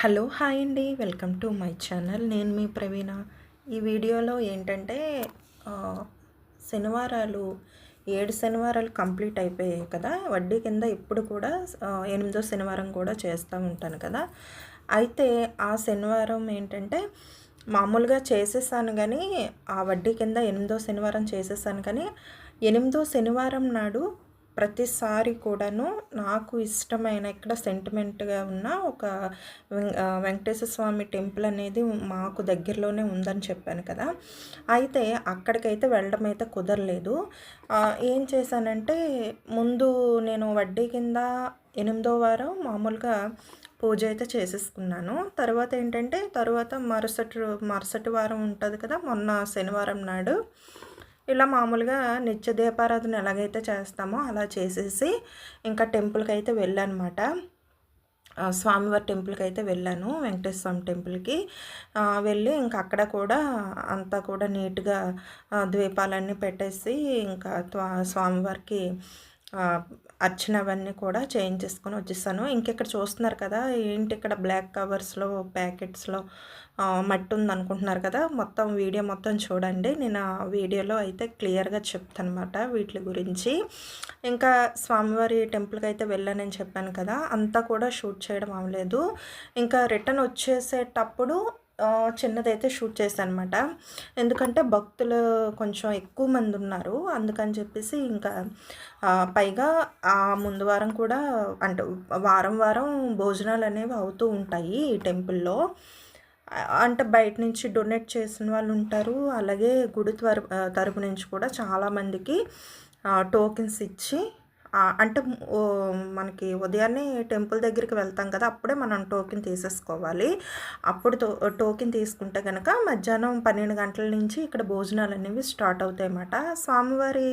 Hello hi అండి. Welcome to my channel. నేను మీ ప్రవీణ. ఈ వీడియోలో ఏంటంటే శనివారాలు ఏడు శనివారాలు కంప్లీట్ అయిపోయాయి కదా. వడ్డీ కింద ఇప్పుడు కూడా ఎనిమిదో శనివారం కూడా చేస్తూ ఉంటాను కదా. అయితే ఆ శనివారం ఏంటంటే మామూలుగా చేసేసాను కానీ ఆ వడ్డీ కింద ఎనిమిదో శనివారం చేసేసాను కానీ ఎనిమిదో శనివారం నాడు ప్రతిసారి కూడాను నాకు ఇష్టమైన ఇక్కడ సెంటిమెంట్గా ఉన్న ఒక వెం- వెంకటేశ్వర స్వామి టెంపుల్ అనేది మాకు దగ్గరలోనే ఉందని చెప్పాను కదా. అయితే అక్కడికైతే వెళ్ళడం అయితే కుదరలేదు. ఏం చేశానంటే ముందు నేను వడ్డీ కింద ఎనిమిదో వారం మామూలుగా పూజ అయితే చేసేసుకున్నాను. తర్వాత ఏంటంటే తర్వాత మరుసటి మరుసటి వారం ఉంటుంది కదా మొన్న శనివారం నాడు ఇలా మామూలుగా నిత్య దీపారాధన ఎలాగైతే చేస్తామో అలా చేసేసి ఇంకా టెంపుల్కి అయితే వెళ్ళానమాట స్వామివారి టెంపుల్కి అయితే వెళ్ళాను వెంకటేశ్వర స్వామి టెంపుల్కి వెళ్ళి ఇంకా అక్కడ కూడా అంతా కూడా నీట్గా ద్వీపాలన్నీ పెట్టేసి ఇంకా స్వామివారికి అర్చన అవన్నీ కూడా చేయించేసుకొని వచ్చేసాను. ఇంకెక్కడ చూస్తున్నారు కదా ఏంటి ఇక్కడ బ్లాక్ కవర్స్లో ప్యాకెట్స్లో మట్టి ఉంది అనుకుంటున్నారు కదా మొత్తం వీడియో మొత్తం చూడండి. నేను ఆ వీడియోలో అయితే క్లియర్గా చెప్తాను అనమాట వీటి గురించి. ఇంకా స్వామివారి టెంపుల్కి అయితే వెళ్ళానని చెప్పాను కదా అంతా కూడా షూట్ చేయడం అవ్వలేదు. ఇంకా రిటర్న్ వచ్చేసేటప్పుడు చిన్నదైతే షూట్ చేశాను అనమాట ఎందుకంటే భక్తులు కొంచెం ఎక్కువ మంది ఉన్నారు. అందుకని చెప్పేసి ఇంకా పైగా ఆ ముందు వారం కూడా అంటే వారం వారం భోజనాలు అనేవి అవుతూ ఉంటాయి ఈ టెంపుల్లో. అంటే బయట నుంచి డొనేట్ చేసిన వాళ్ళు ఉంటారు. అలాగే గుడి తరపు తరపు నుంచి కూడా చాలామందికి టోకెన్స్ ఇచ్చి అంటే మనకి ఉదయాన్నే టెంపుల్ దగ్గరికి వెళ్తాం కదా అప్పుడే మనం టోకెన్ తీసేసుకోవాలి. అప్పుడు టో టోకెన్ తీసుకుంటే కనుక మధ్యాహ్నం పన్నెండు గంటల నుంచి ఇక్కడ భోజనాలు అనేవి స్టార్ట్ అవుతాయి అన్నమాట స్వామివారి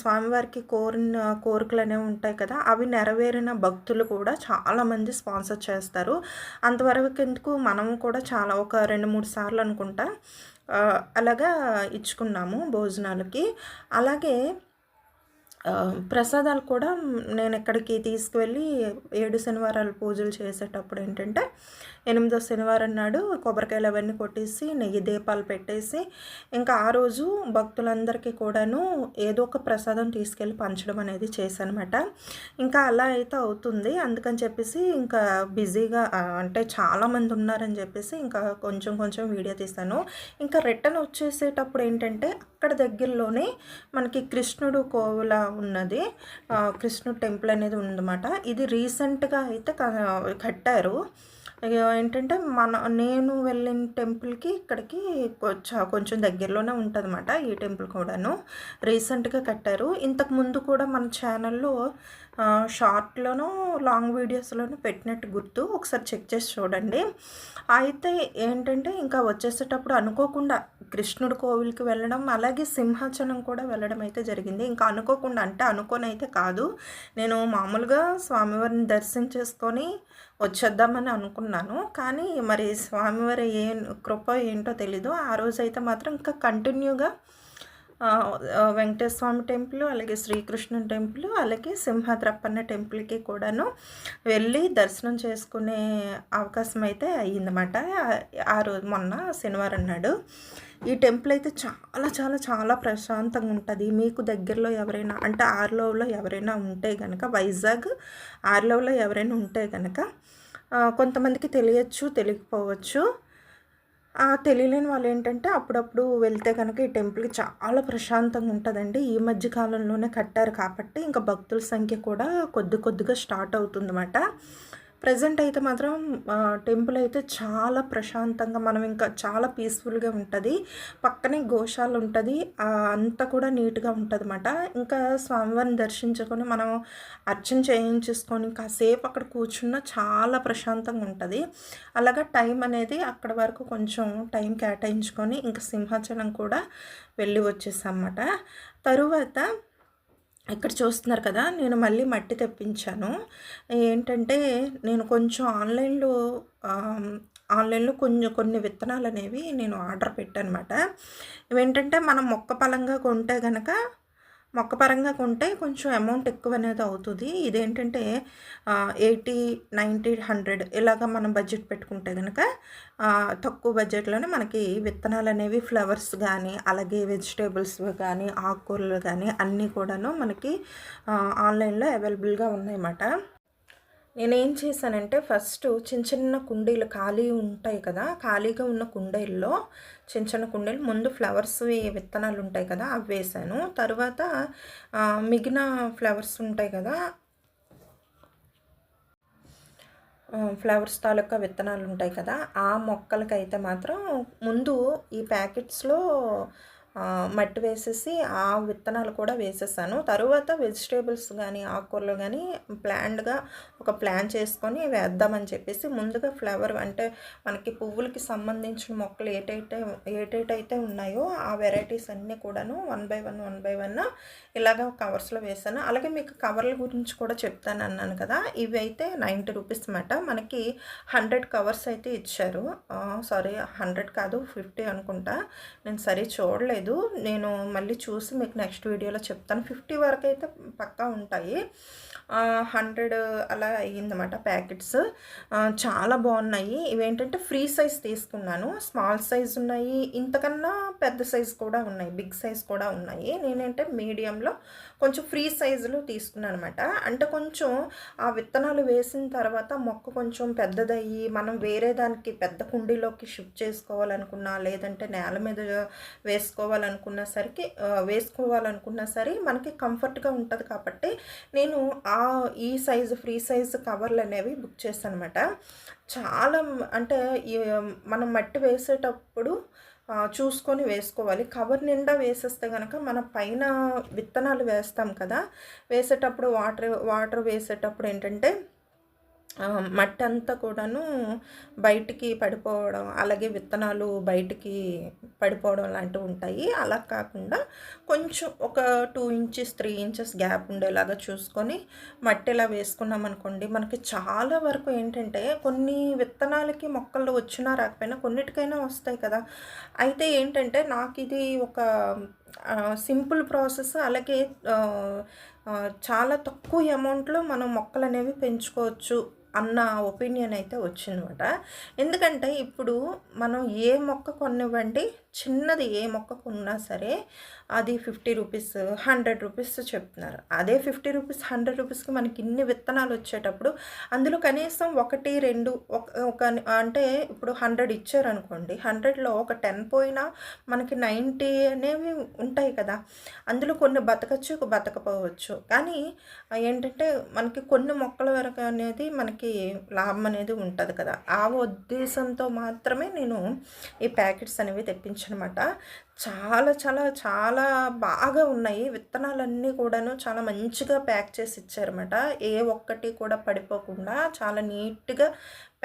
స్వామివారికి కోరిన కోరికలు అనేవి ఉంటాయి కదా అవి నెరవేరిన భక్తులు కూడా చాలామంది స్పాన్సర్ చేస్తారు. అంతవరకు ఎందుకు మనం కూడా చాలా ఒక రెండు మూడు సార్లు అనుకుంటా అలాగా ఇచ్చుకున్నాము భోజనాలకి. అలాగే ప్రసాదాలు కూడా నేను ఇక్కడికి తీసుకువెళ్ళి ఏడు శనివారాలు పూజలు చేసేటప్పుడు ఏంటంటే ఎనిమిదో శనివారం నాడు కొబ్బరికాయలు అవన్నీ కొట్టేసి నెయ్యి దీపాలు పెట్టేసి ఇంకా ఆ రోజు భక్తులందరికీ కూడాను ఏదో ఒక ప్రసాదం తీసుకెళ్ళి పంచడం అనేది చేశానమాట. ఇంకా అలా అయితే అవుతుంది. అందుకని చెప్పేసి ఇంకా బిజీగా అంటే చాలామంది ఉన్నారని చెప్పేసి ఇంకా కొంచెం కొంచెం వీడియో తీస్తాను ఇంకా రిటర్న్ వచ్చేసేటప్పుడు ఏంటంటే అక్కడ దగ్గరలోనే మనకి కృష్ణుడు కోవిల ఉన్నది. కృష్ణుడు టెంపుల్ అనేది ఉందన్నమాట. ఇది రీసెంట్గా అయితే కట్టారు. ఏంటంటే మన నేను వెళ్ళిన టెంపుల్కి ఇక్కడికి కొంచెం కొంచెం దగ్గరలోనే ఉంటుందన్నమాట ఈ టెంపుల్ కూడాను. రీసెంట్గా కట్టారు. ఇంతకు ముందు కూడా మన ఛానల్లో షార్ట్లోనూ లాంగ్ వీడియోస్లోనూ పెట్టినట్టు గుర్తు. ఒకసారి చెక్ చేసి చూడండి. అయితే ఏంటంటే ఇంకా వచ్చేసేటప్పుడు అనుకోకుండా కృష్ణుడు కోవిల్కి వెళ్ళడం అలాగే సింహాచలం కూడా వెళ్ళడం అయితే జరిగింది. ఇంకా అనుకోకుండా అంటే అనుకోని అయితే కాదు. నేను మామూలుగా స్వామివారిని దర్శనం చేసుకొని వచ్చేద్దామని అనుకున్నాను. కానీ మరి స్వామివారి ఏ కృప ఏంటో తెలీదు. ఆ రోజైతే మాత్రం ఇంకా కంటిన్యూగా వెంకటేశ్వర స్వామి టెంపుల్ అలాగే శ్రీకృష్ణ టెంపుల్ అలాగే సింహద్రప్పన్న టెంపుల్కి కూడాను వెళ్ళి దర్శనం చేసుకునే అవకాశం అయితే అయ్యిందన్నమాట. ఆ- రోజు మొన్న శనివారం నాడు. ఈ టెంపుల్ అయితే చాలా చాలా చాలా ప్రశాంతంగా ఉంటుంది. మీకు దగ్గరలో ఎవరైనా అంటే ఆర్లోవ్లో ఎవరైనా ఉంటే కనుక వైజాగ్ ఆర్లోవ్లో ఎవరైనా ఉంటే కనుక కొంతమందికి తెలియచ్చు తెలియకపోవచ్చు. తెలియలేని వాళ్ళు ఏంటంటే అప్పుడప్పుడు వెళ్తే కనుక ఈ టెంపుల్కి చాలా ప్రశాంతంగా ఉంటుందండి. ఈ మధ్య కాలంలోనే కట్టారు కాబట్టి ఇంకా భక్తుల సంఖ్య కూడా కొద్ది కొద్దిగా స్టార్ట్ అవుతుందన్నమాట. ప్రజెంట్ అయితే మాత్రం టెంపుల్ అయితే చాలా ప్రశాంతంగా మనం ఇంకా చాలా పీస్ఫుల్గా ఉంటుంది. పక్కనే గోశాల ఉంటుంది. అంతా కూడా నీట్గా ఉంటుంది అనమాట ఇంకా స్వామివారిని దర్శించుకొని మనం అర్చన చేయించేసుకొని కాసేపు అక్కడ కూర్చున్న చాలా ప్రశాంతంగా ఉంటుంది. అలాగా టైం అనేది అక్కడ వరకు కొంచెం టైం కేటాయించుకొని ఇంకా సింహాచలం కూడా వెళ్ళి వచ్చేసాం అన్నమాట తరువాత ఇక్కడ చూస్తున్నారు కదా నేను మళ్ళీ మట్టి తెప్పించాను. ఏంటంటే నేను కొంచెం ఆన్లైన్లో ఆన్లైన్లో కొంచెం కొన్ని విత్తనాలు అనేవి నేను ఆర్డర్ పెట్టాను అనమాట ఇవేంటంటే మనం మొక్క పలంగా కొంటే కనుక మొక్క పరంగా కొంటే కొంచెం అమౌంట్ ఎక్కువ అనేది అవుతుంది. ఇదేంటంటే ఎయిటీ నైంటీ హండ్రెడ్ ఇలాగ మనం బడ్జెట్ పెట్టుకుంటే కనుక తక్కువ బడ్జెట్లోనే మనకి విత్తనాలు అనేవి ఫ్లవర్స్ కానీ అలాగే వెజిటేబుల్స్ కానీ ఆకుకూరలు కానీ అన్నీ కూడాను మనకి ఆన్లైన్లో అవైలబుల్గా ఉన్నాయన్నమాట. నేనేం చేశానంటే ఫస్ట్ చిన్న చిన్న కుండీలు ఖాళీ ఉంటాయి కదా ఖాళీగా ఉన్న కుండీల్లో చిన్న చిన్న కుండీలు ముందు ఫ్లవర్స్ విత్తనాలు ఉంటాయి కదా అవి వేసాను తర్వాత మిగిలిన ఫ్లవర్స్ ఉంటాయి కదా ఫ్లవర్స్ తాలూకా విత్తనాలు ఉంటాయి కదా ఆ మొక్కలకైతే మాత్రం ముందు ఈ ప్యాకెట్స్లో మట్టి వేసేసి ఆ విత్తనాలు కూడా వేసేసాను. తరువాత వెజిటేబుల్స్ కానీ ఆకుకూరలు కానీ ప్లాన్డ్గా ఒక ప్లాన్ చేసుకొని వేద్దామని చెప్పేసి ముందుగా ఫ్లవర్ అంటే మనకి పువ్వులకి సంబంధించిన మొక్కలు ఏటైతే ఏటైతే ఉన్నాయో ఆ వెరైటీస్ అన్నీ కూడాను one by one one by one ఇలాగ కవర్స్లో వేసాను. అలాగే మీకు కవర్ల గురించి కూడా చెప్తాను అన్నాను కదా ఇవి అయితే నైంటీ రూపీస్ అన్నమాట మనకి హండ్రెడ్ కవర్స్ అయితే ఇచ్చారు. సారీ హండ్రెడ్ కాదు ఫిఫ్టీ అనుకుంటా. నేను సరే చూడలేదు. లేదు. నేను మళ్ళీ చూసి మీకు నెక్స్ట్ వీడియోలో చెప్తాను. ఫిఫ్టీ వరకు అయితే పక్కా ఉంటాయి. హండ్రెడ్ అలా అయ్యిందన్నమాట ప్యాకెట్స్. చాలా బాగున్నాయి. ఇవేంటంటే ఫ్రీ సైజ్ తీసుకున్నాను. స్మాల్ సైజ్ ఉన్నాయి. ఇంతకన్నా పెద్ద సైజ్ కూడా ఉన్నాయి. బిగ్ సైజ్ కూడా ఉన్నాయి. నేనంటే మీడియంలో కొంచెం ఫ్రీ సైజులు తీసుకున్నాను అనమాట అంటే కొంచెం ఆ విత్తనాలు వేసిన తర్వాత మొక్క కొంచెం పెద్దదయ్యి మనం వేరే దానికి పెద్ద కుండీలోకి షిఫ్ట్ చేసుకోవాలనుకున్నా లేదంటే నేల మీద వేసుకోవాలనుకున్నా సరికి వేసుకోవాలనుకున్నా సరే మనకి కంఫర్ట్గా ఉంటుంది కాబట్టి నేను ఆ ఈ సైజు ఫ్రీ సైజు కవర్లు అనేవి బుక్ చేశాను అనమాట చాలా అంటే మనం మట్టి వేసేటప్పుడు చూసుకొని వేసుకోవాలి. కవర్ నిండా వేసేస్తే కనుక మన పైన విత్తనాలు వేస్తాం కదా వేసేటప్పుడు వాటర్ వాటర్ వేసేటప్పుడు ఏంటంటే మట్టి అంతా కూడాను బయటికి పడిపోవడం అలాగే విత్తనాలు బయటికి పడిపోవడం లాంటివి ఉంటాయి. అలా కాకుండా కొంచెం ఒక two inches three inches gap ఉండేలాగా చూసుకొని మట్టి ఇలా వేసుకున్నాం అనుకోండి మనకి చాలా వరకు ఏంటంటే కొన్ని విత్తనాలకి మొక్కలు వచ్చినా రాకపోయినా కొన్నిటికైనా వస్తాయి కదా. అయితే ఏంటంటే నాకు ఇది ఒక సింపుల్ ప్రాసెస్ అలాగే చాలా తక్కువ అమౌంట్లో మనం మొక్కలు అనేవి పెంచుకోవచ్చు. అన్న ఒపీనియన్ అయితే వచ్చిందన్నమాట ఎందుకంటే ఇప్పుడు మనం ఏ మొక్క కొనివ్వండి చిన్నది ఏ మొక్క కొన్నా సరే అది ఫిఫ్టీ రూపీస్ హండ్రెడ్ రూపీస్ చెప్తున్నారు. అదే ఫిఫ్టీ రూపీస్ హండ్రెడ్ రూపీస్కి మనకి ఇన్ని విత్తనాలు వచ్చేటప్పుడు అందులో కనీసం ఒకటి రెండు ఒక అంటే ఇప్పుడు హండ్రెడ్ ఇచ్చారనుకోండి హండ్రెడ్లో ఒక టెన్ పోయినా మనకి నైంటీ అనేవి ఉంటాయి కదా. అందులో కొన్ని బతకచ్చు బతకపోవచ్చు. కానీ ఏంటంటే మనకి కొన్ని మొక్కల వరకు అనేది మనకి లాభం అనేది ఉంటుంది కదా. ఆ ఉద్దేశంతో మాత్రమే నేను ఈ ప్యాకెట్స్ అనేవి తెప్పించనమాట. చాలా చాలా చాలా బాగా ఉన్నాయి. విత్తనాలన్నీ కూడాను చాలా మంచిగా ప్యాక్ చేసి ఇచ్చారన్నమాట. ఏ ఒక్కటి కూడా పడిపోకుండా చాలా నీట్గా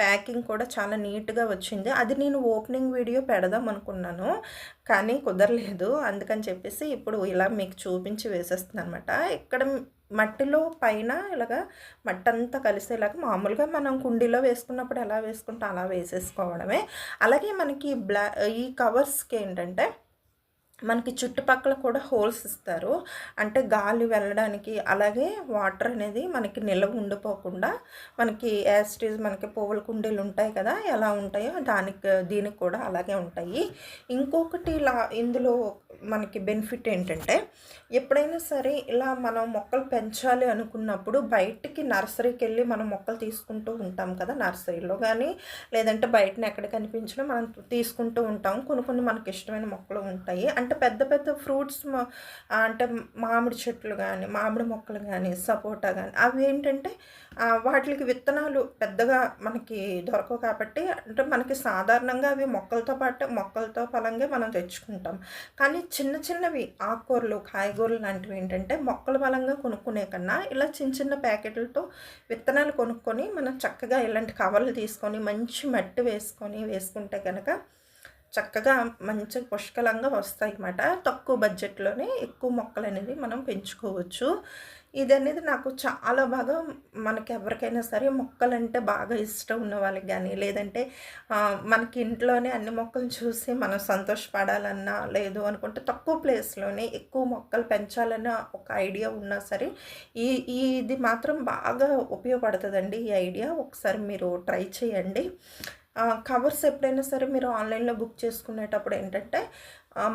ప్యాకింగ్ కూడా చాలా నీట్గా వచ్చింది. అది నేను ఓపెనింగ్ వీడియో పెడదాం అనుకున్నాను కానీ కుదరలేదు. అందుకని చెప్పేసి ఇప్పుడు ఇలా మీకు చూపించి వేసేస్తుంది అనమాట ఇక్కడ మట్టిలో పైన ఇలాగా మట్టి అంతా కలిసేలాగా మామూలుగా మనం కుండీలో వేసుకున్నప్పుడు ఎలా వేసుకుంటాం అలా వేసేసుకోవడమే. అలాగే మనకి బ్లా ఈ కవర్స్కి ఏంటంటే మనకి చుట్టుపక్కల కూడా హోల్స్ ఇస్తారు. అంటే గాలి వెళ్ళడానికి అలాగే వాటర్ అనేది మనకి నిల్వ ఉండిపోకుండా మనకి యాస్టీజ్ మనకి పువ్వుల కుండీలు ఉంటాయి కదా ఎలా ఉంటాయో దానికి దీనికి కూడా అలాగే ఉంటాయి. ఇంకొకటి ఇలా ఇందులో మనకి బెనిఫిట్ ఏంటంటే ఎప్పుడైనా సరే ఇలా మనం మొక్కలు పెంచాలి అనుకున్నప్పుడు బయటికి నర్సరీకి వెళ్ళి మనం మొక్కలు తీసుకుంటూ ఉంటాం కదా నర్సరీలో కానీ లేదంటే బయటని ఎక్కడ కనిపించినా మనం తీసుకుంటూ ఉంటాం. కొన్ని కొన్ని మనకి ఇష్టమైన మొక్కలు ఉంటాయి. అంటే అంటే పెద్ద పెద్ద ఫ్రూట్స్ అంటే మామిడి చెట్లు కానీ మామిడి మొక్కలు కానీ సపోటా కానీ అవి ఏంటంటే వాటికి విత్తనాలు పెద్దగా మనకి దొరకవు కాబట్టి అంటే మనకి సాధారణంగా అవి మొక్కలతో పాటు మొక్కలతో ఫలంగా మనం తెచ్చుకుంటాం. కానీ చిన్న చిన్నవి ఆకుకూరలు కాయగూరలు లాంటివి ఏంటంటే మొక్కల బలంగా కొనుక్కునే కన్నా ఇలా చిన్న చిన్న ప్యాకెట్లతో విత్తనాలు కొనుక్కొని మనం చక్కగా ఇలాంటి కవర్లు తీసుకొని మంచి మట్టి వేసుకొని వేసుకుంటే కనుక చక్కగా మంచి పుష్కలంగా వస్తాయి అన్నమాట. తక్కువ బడ్జెట్లోనే ఎక్కువ మొక్కలు అనేది మనం పెంచుకోవచ్చు. ఇది అనేది నాకు చాలా బాగా మనకి ఎవరికైనా సరే మొక్కలంటే బాగా ఇష్టం ఉన్న వాళ్ళకి కానీ లేదంటే మనకి ఇంట్లోనే అన్ని మొక్కలు చూసి మనం సంతోషపడాలన్నా లేదు అనుకుంటే తక్కువ ప్లేస్లోనే ఎక్కువ మొక్కలు పెంచాలన్న ఒక ఐడియా ఉన్నా సరే ఈ ఇది మాత్రం బాగా ఉపయోగపడుతుందండి ఈ ఐడియా. ఒకసారి మీరు ట్రై చేయండి. కవర్స్ ఎప్పుడైనా సరే మీరు ఆన్లైన్లో బుక్ చేసుకునేటప్పుడు ఏంటంటే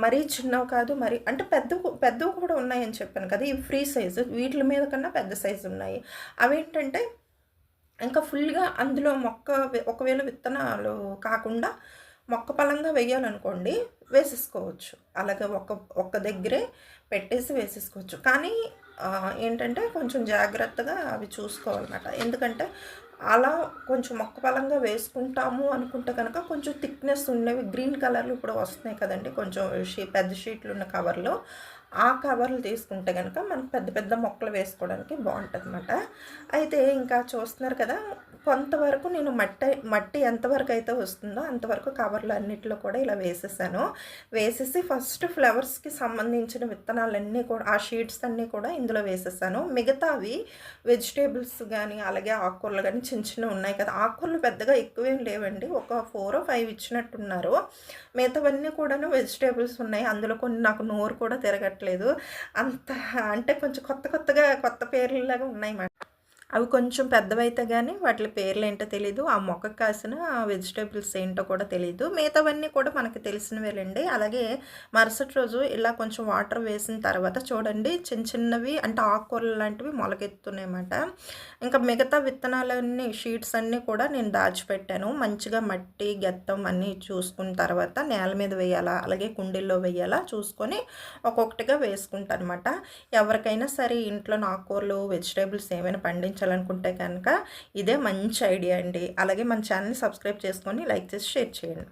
మరీ చిన్నవి కాదు మరి అంటే పెద్ద పెద్దవి కూడా ఉన్నాయని చెప్పాను కదా ఇవి ఫ్రీ సైజు వీటి మీద కన్నా పెద్ద సైజు ఉన్నాయి. అవేంటంటే ఇంకా ఫుల్గా అందులో మొక్క ఒకవేళ విత్తనాలు కాకుండా మొక్క పలంగా వేయాలనుకోండి వేసేసుకోవచ్చు. అలాగే ఒక ఒక్క దగ్గరే పెట్టేసి వేసేసుకోవచ్చు. కానీ ఏంటంటే కొంచెం జాగ్రత్తగా అవి చూసుకోవాలన్నమాట. ఎందుకంటే అలా కొంచెం మొక్క పలంగా వేసుకుంటాము అనుకుంటే కనుక కొంచెం థిక్నెస్ ఉన్నవి గ్రీన్ కలర్లు ఇప్పుడు వస్తున్నాయి కదండి. కొంచెం షీ పెద్ద షీట్లు ఉన్న కవర్లో. ఆ కవర్లు తీసుకుంటే కనుక మనకు పెద్ద పెద్ద మొక్కలు వేసుకోవడానికి బాగుంటుంది అనమాట అయితే ఇంకా చూస్తున్నారు కదా కొంతవరకు నేను మట్టి మట్టి ఎంతవరకు అయితే వస్తుందో అంతవరకు కవర్లు అన్నిట్లో కూడా ఇలా వేసేసాను. వేసేసి ఫస్ట్ ఫ్లవర్స్కి సంబంధించిన విత్తనాలన్నీ కూడా ఆ షీట్స్ అన్నీ కూడా ఇందులో వేసేసాను. మిగతావి వెజిటేబుల్స్ కానీ అలాగే ఆకుకూరలు కానీ చిన్న చిన్న ఉన్నాయి కదా ఆకుకూరలు పెద్దగా ఎక్కువేం లేవండి. ఒక ఫోర్ ఫైవ్ ఇచ్చినట్టున్నారు. మిగతావన్నీ కూడాను వెజిటేబుల్స్ ఉన్నాయి. అందులో కొన్ని నాకు నోరు కూడా తిరగట్లేదు. అంత అంటే కొంచెం కొత్త కొత్తగా కొత్త పేర్లలాగా ఉన్నాయి మాట అవి కొంచెం పెద్దవైతే కానీ వాటి పేర్లు ఏంటో తెలీదు ఆ మొక్కకు కాసిన వెజిటేబుల్స్ ఏంటో కూడా తెలియదు మిగతావన్నీ కూడా మనకి తెలిసినవేలండి. అలాగే మరుసటి రోజు ఇలా కొంచెం వాటర్ వేసిన తర్వాత చూడండి చిన్న చిన్నవి అంటే ఆకుకూరలు లాంటివి మొలకెత్తున్నాయన్నమాట ఇంకా మిగతా విత్తనాలన్నీ షీట్స్ అన్నీ కూడా నేను దాచిపెట్టాను. మంచిగా మట్టి గెత్తం అన్నీ చూసుకున్న తర్వాత నేల మీద వేయాలా అలాగే కుండీల్లో వేయాలా చూసుకొని ఒక్కొక్కటిగా వేసుకుంటాను అనమాట ఎవరికైనా సరే ఇంట్లో ఆకుకూరలు వెజిటేబుల్స్ ఏమైనా పెంచాలనుకుంటే కనుక ఇదే మంచి ఐడియా అండి. అలాగే మన ఛానల్ని సబ్స్క్రైబ్ చేసుకొని లైక్ చేసి షేర్ చేయండి.